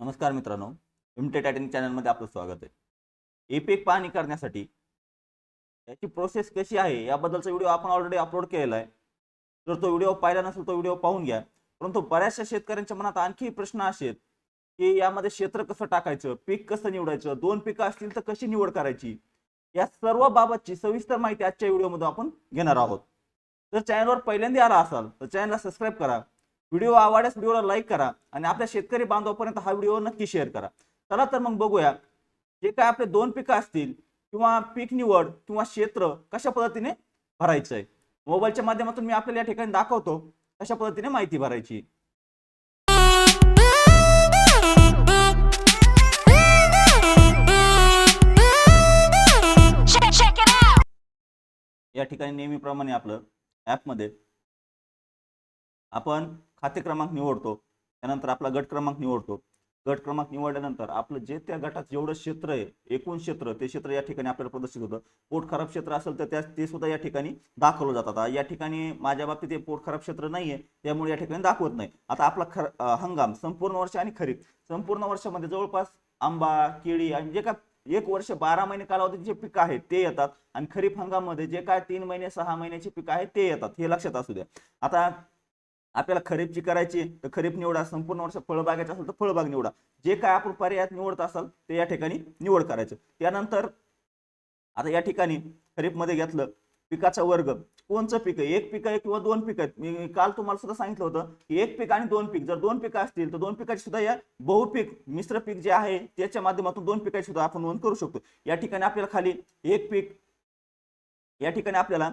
नमस्कार मित्रांनो एमटे अटेन चॅनलमध्ये आपलं स्वागत आहे. एपेक पीक पाहणी करण्यासाठी याची प्रोसेस कशी आहे याबद्दलचा व्हिडिओ आपण ऑलरेडी अपलोड केलेला आहे. जर तो व्हिडिओ पाहिला नसेल तो व्हिडिओ पाहून घ्या. परंतु बऱ्याचशा शेतकऱ्यांच्या मनात आणखी प्रश्न असे की यामध्ये क्षेत्र कसं टाकायचं पीक कसं निवडायचं दोन पिकं असतील तर कशी निवड करायची? या सर्व बाबतची सविस्तर माहिती आजच्या व्हिडिओमध्ये आपण घेणार आहोत. जर चॅनलवर पहिल्यांदा आला असाल तर चॅनलला सबस्क्राईब करा. व्हिडिओ आवडल्यास व्हिडिओला लाईक करा आणि आपल्या शेतकरी बांधवापर्यंत हा व्हिडिओ नक्की शेअर करा. चला तर मग बघूया जे काय आपले दोन पिकं असतील किंवा पीक निवड किंवा क्षेत्र कशा पद्धतीने भरायचं आहे मोबाईलच्या माध्यमातून मी आपल्याला या ठिकाणी दाखवतो कशा पद्धतीने माहिती भरायची. या ठिकाणी नेहमीप्रमाणे आपलं ॲपमध्ये आपण खाते क्रमांक निवडतो त्यानंतर आपला गट क्रमांक निवडतो. गट क्रमांक निवडल्यानंतर आपलं जे त्या गटात जेवढं क्षेत्र आहे एकूण क्षेत्र ते क्षेत्र या ठिकाणी आपल्याला प्रदर्शित होतं. पोट खराब क्षेत्र असेल तर त्या ते सुद्धा या ठिकाणी दाखवलं जातात आता या ठिकाणी माझ्या बाबतीत ते पोट खराब क्षेत्र नाहीये त्यामुळे या ठिकाणी दाखवत नाही. आता आपला खर हंगाम संपूर्ण वर्ष आणि खरीप. संपूर्ण वर्षामध्ये जवळपास आंबा केळी आणि जे काय एक वर्ष बारा महिने कालावधीचे जे पिकं आहेत ते येतात. आणि खरीप हंगामामध्ये जे काय तीन महिने सहा महिन्याची पिकं आहेत ते येतात. हे लक्षात असू द्या. आता आपल्याला खरीपची करायची तर खरीप निवडा संपूर्ण वर्ष फळबागायचं असेल तर फळबाग निवडा. जे काय आपण पर्यायात निवडत असाल ते या ठिकाणी निवड करायचं. त्यानंतर आता या ठिकाणी खरीपमध्ये घेतलं पिकाचा वर्ग. कोणचं पीक आहे? एक पीक आहे किंवा दोन पीक आहेत? मी काल तुम्हाला सुद्धा सांगितलं होतं की एक पीक आणि दोन पीक. जर दोन पिकं असतील तर दोन पिकाची सुद्धा या बहुपीक मिश्र पीक जे आहे त्याच्या माध्यमातून दोन पिकाची सुद्धा आपण नोंद करू शकतो. या ठिकाणी आपल्याला खाली एक पीक या ठिकाणी आपल्याला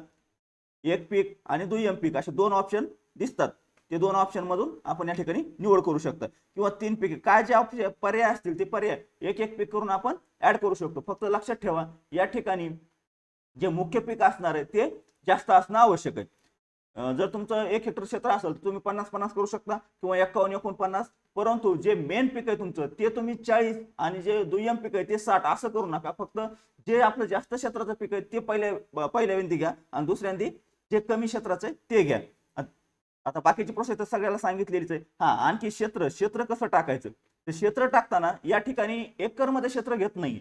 एक पीक आणि दुय्यम पीक असे दोन ऑप्शन दिसतात. ते दोन ऑप्शन मधून आपण या ठिकाणी निवड करू शकता. किंवा तीन पिके काय जे ऑप्शन पर्याय असतील ते पर्याय एक एक पीक करून आपण ऍड करू शकतो. फक्त लक्षात ठेवा या ठिकाणी जे मुख्य पीक असणार आहे ते जास्त असणं आवश्यक आहे. जर तुमचं एक हेक्टर क्षेत्र असेल तर तुम्ही पन्नास पन्नास करू शकता किंवा एकावन्न एकोणपन्नास परंतु जे मेन पीक आहे तुमचं ते तुम्ही चाळीस आणि जे दुय्यम पीक आहे ते साठ असं करू नका. फक्त जे आपलं जास्त क्षेत्राचं पीक आहे ते पहिल्या पहिल्या विंदी घ्या आणि दुसऱ्यांदी जे कमी क्षेत्राचं आहे ते घ्या. आता बाकीची प्रोसेस तर सगळ्याला सांगितलेलीच आहे. हा आणखी क्षेत्र क्षेत्र कसं टाकायचं? ते क्षेत्र टाकताना या ठिकाणी एकरमध्ये क्षेत्र घेत नाही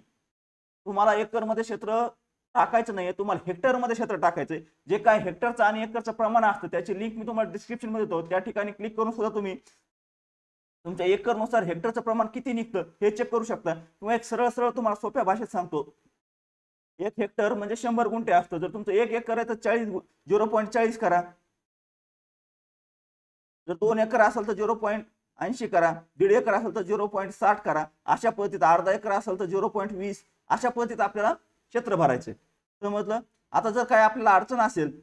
तुम्हाला एकरमध्ये क्षेत्र टाकायचं नाहीये तुम्हाला हेक्टरमध्ये क्षेत्र टाकायचंय. जे काय हेक्टरचं आणि एकरचं प्रमाण असतं त्याची लिंक मी तुम्हाला डिस्क्रिप्शनमध्ये देतो. त्या ठिकाणी क्लिक करून सुद्धा तुम्ही तुमच्या एकरनुसार हेक्टरचं प्रमाण किती निघतं हे चेक करू शकता. किंवा एक सरळ सरळ तुम्हाला सोप्या भाषेत सांगतो. एक हेक्टर म्हणजे शंभर गुंठे असतं. जर तुमचं एक एकर आहे तर चाळीस झिरो पॉईंट चाळीस करा. जर दोन एकर असेल तर झिरो पॉईंट ऐंशी करा दीड एकर असेल तर झिरो पॉईंट साठ करा अशा पद्धतीत अर्धा एकर असेल तर झिरो पॉईंट वीस अशा पद्धतीत आपल्याला क्षेत्र भरायचे. समजलं आता जर काय आपल्याला अडचण असेल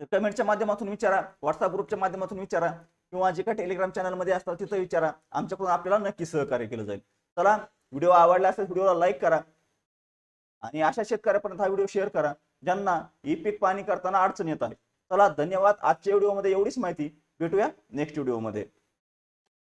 तर कमेंटच्या माध्यमातून विचारा व्हॉट्सअप ग्रुपच्या माध्यमातून विचारा किंवा जे काही टेलिग्राम चॅनलमध्ये असतात तिथं विचारा आमच्याकडून आपल्याला नक्की सहकार्य केलं जाईल. चला व्हिडिओ आवडला असेल व्हिडिओला लाईक करा. आणि अशा शेतकऱ्यापर्यंत हा व्हिडिओ शेअर करा ज्यांना ई पीक पाणी करताना अडचण येत आहे. चला धन्यवाद. आजच्या व्हिडिओमध्ये एवढीच माहिती. भेटूया नेक्स्ट व्हिडिओमध्ये